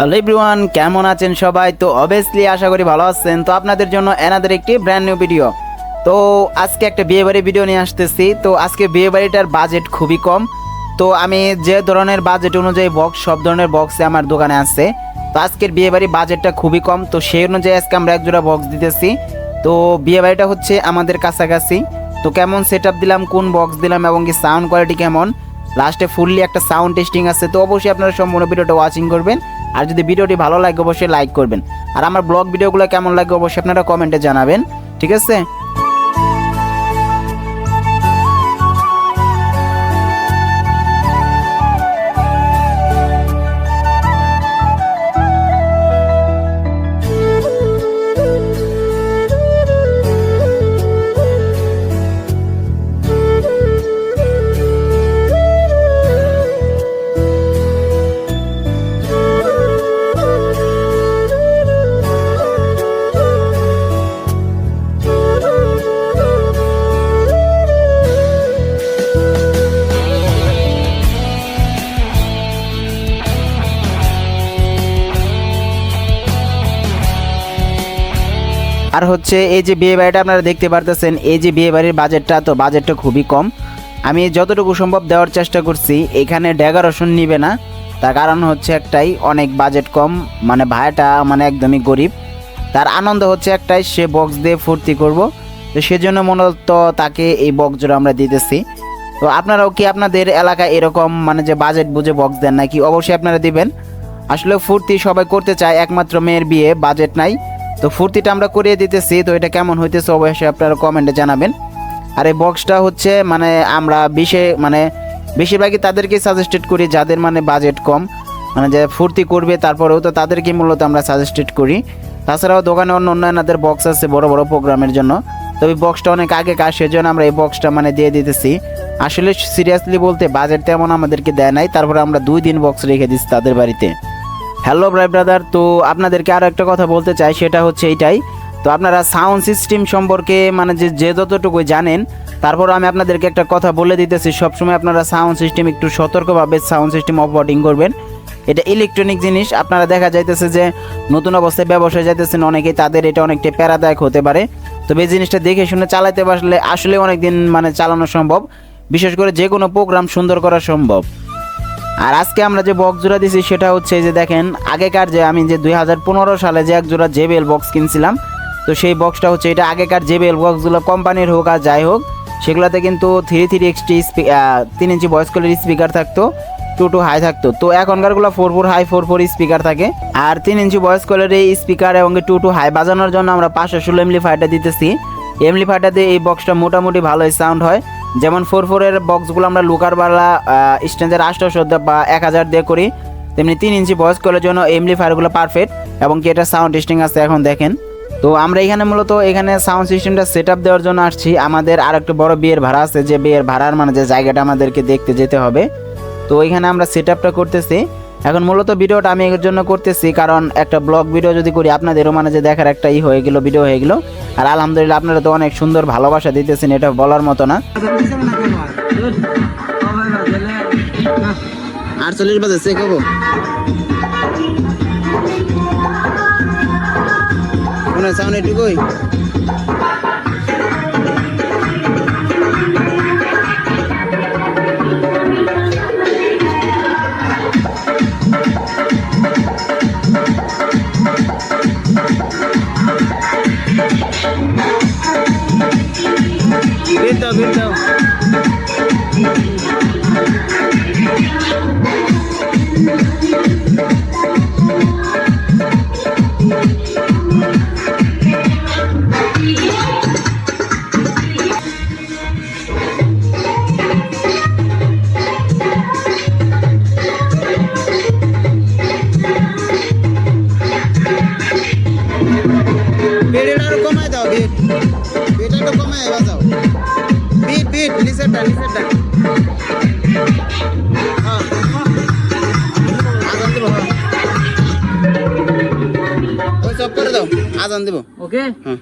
Hello everyone কেমন আছেন সবাই? তো অবভিয়াসলি আশা করি ভালো আছেন। তো আপনাদের জন্য এনাদের একটি ব্র্যান্ড নিউ ভিডিও তো আজকে একটা বিয়ে বাড়ি ভিডিও নিয়ে আসতেছি। তো আজকে বিয়ে বাড়িটার বাজেট খুবই কম। তো আমি যে ধরনের বাজেট অনুযায়ী বক্স সব ধরনের বক্সে আমার দোকানে আছে। তো আজকের বিয়ে বাড়ি বাজেটটা খুবই কম। তো সেই অনুযায়ী আজকে আমরা এক জোড়া বক্স দিতেছি। তো বিয়ে বাড়িটা হচ্ছে আমাদের কাছাকাছি। তো কেমন সেট দিলাম, কোন বক্স দিলাম এবং কি সাউন্ড কোয়ালিটি কেমন? লাস্টে ফুললি একটা সাউন্ড টেস্টিং আছে। তো অবশ্যই আপনারা সম্পূর্ণ ভিডিওটা ওয়াচিং করবেন। আর যদি ভিডিওটি ভালো লাগে, অবশ্যই লাইক করবেন। আর আমার ব্লগ ভিডিওগুলো কেমন লাগে, অবশ্যই আপনারা কমেন্টে জানাবেন, ঠিক আছে? আর হচ্ছে এই যে বিয়ে বাড়িটা আপনারা দেখতে পারতেছেন, এই যে বিয়ে বাড়ির বাজেটটা, তো বাজেটটা খুবই কম। আমি যতটুকু সম্ভব দেওয়ার চেষ্টা করছি, এখানে ডেগারোশন নিবে না। তার কারণ হচ্ছে একটাই, অনেক বাজেট কম মানে ভাইটা মানে একদমই গরিব। তার আনন্দ হচ্ছে একটাই, সে বক্স দিয়ে ফুর্তি করব। তো সেজন্য মূলত তাকে এই বক্স জোড়া আমরা দিতেছি। তো আপনারাও কি আপনাদের এলাকায় এরকম মানে যে বাজেট বুঝে বক্স দেন নাকি? অবশ্যই আপনারা দিবেন। আসলে ফুর্তি সবাই করতে চায়, একমাত্র মেয়ের বিয়ে, বাজেট নাই। তো ফুর্তিটা আমরা করিয়ে দিতেছি, তো এটা কেমন হইতেছে অবশ্যই আপনারা কমেন্টে জানাবেন। আর এই বক্সটা হচ্ছে মানে আমরা বিশে মানে বেশিরভাগই তাদেরকে সাজেস্টেড করি যাদের মানে বাজেট কম। মানে যে ফুর্তি করবে, তারপরেও তো তাদেরকে মূলত আমরা সাজেস্টেড করি। তাছাড়াও দোকানে অন্য অন্যান্যদের বক্স আছে বড় বড় প্রোগ্রামের জন্য। তো তবে বক্সটা অনেক আগে কাজ সেজন্য আমরা এই বক্সটা মানে দিয়ে দিতেছি। আসলে সিরিয়াসলি বলতে বাজেট তেমন আমাদেরকে দেয় নাই, তারপরে আমরা দুই দিন বক্স রেখে দিচ্ছি তাদের বাড়িতে। হ্যালো ব্রাই ব্রাদার তো আপনাদেরকে আরও একটা কথা বলতে চাই, সেটা হচ্ছে এইটাই। তো আপনারা সাউন্ড সিস্টেম সম্পর্কে মানে যে যে যতটুকু জানেন, তারপর আমি আপনাদেরকে একটা কথা বলে দিতেছি। সবসময় আপনারা সাউন্ড সিস্টেম একটু সতর্কভাবে সাউন্ড সিস্টেম অপারেটিং করবেন। এটা ইলেকট্রনিক জিনিস। আপনারা দেখা যাইতেছে যে, নতুন অবস্থায় ব্যবসায় যাইতেছেন, অনেকেই তাদের এটা অনেকটা প্যারাদায়ক হতে পারে। তবে এই জিনিসটা দেখে শুনে চালাতে পারলে আসলে অনেক দিন মানে চালানো সম্ভব। বিশেষ করে যে কোনো প্রোগ্রাম সুন্দর করা সম্ভব। আর আজকে আমরা যে বক্স জোড়া দিছি সেটা হচ্ছে যে দেখেন, আগেকার যে আমি যে দুই হাজার পনেরো সালে যে এক জোড়া জেবেল বক্স কিনছিলাম, তো সেই বক্সটা হচ্ছে এটা আগেকার জেবেল বক্সগুলো কোম্পানির হোক আর যাই হোক, সেগুলোতে কিন্তু থ্রি থ্রি এক্সটি তিন ইঞ্চি ভয়েস কলের স্পিকার থাকতো টু টু হাই থাকতো। তো এখনকারগুলো four four high four four speaker থাকে। আর তিন ইঞ্চি ভয়েস কলের এই স্পিকার এবং টু টু হাই বাজানোর জন্য আমরা পাঁচশো ষোলো এমলিফায়ারটা দিতেছি। এমলিফায়ারটা দিয়ে এই বক্সটা মোটামুটি ভালোই সাউন্ড হয়। যেমন ফোর ফোরের বক্সগুলো আমরা লুকার বালা স্ট্যান্ডের আষ্টশো বা এক হাজার দিয়ে করি, তেমনি তিন ইঞ্চি ভয়েস কলের জন্য এমলিফায়ারগুলো পারফেক্ট এবং কি এটা সাউন্ড টেস্টিং আছে এখন দেখেন। তো আমরা এখানে মূলত এখানে সাউন্ড সিস্টেমটা সেট আপ দেওয়ার জন্য আসছি। আমাদের আর একটা বড় বিয়ের ভাড়া আছে, যে বিয়ের ভাড়ার মানে যে জায়গাটা আমাদেরকে দেখতে যেতে হবে। তো এখানে আমরা সেট আপটা করতেছি। এখন মূলত ভিডিওটা আমি এর জন্য করতেছি, কারণ একটা ব্লগ ভিডিও যদি করি, আপনাদেরও মানে যে দেখার একটা ই হয়ে গেল, ভিডিও হয়ে গেল। আর আলহামদুলিল্লাহ আপনারা তো অনেক সুন্দর ভালোবাসা দিতেছেন, এটা বলার মতো না। আটচল্লিশ বাজে চেক সাউন্ড এটুকুই দাও ভিড় দাও বিট দাও বিট বিট একটু কমে বাজাও বিট বিট নিচেরটা নিচেরটা। হ্যাঁ। আজান দিব হ্যাঁ। ওই সব করে দাও আজান দেবো। ওকে হ্যাঁ।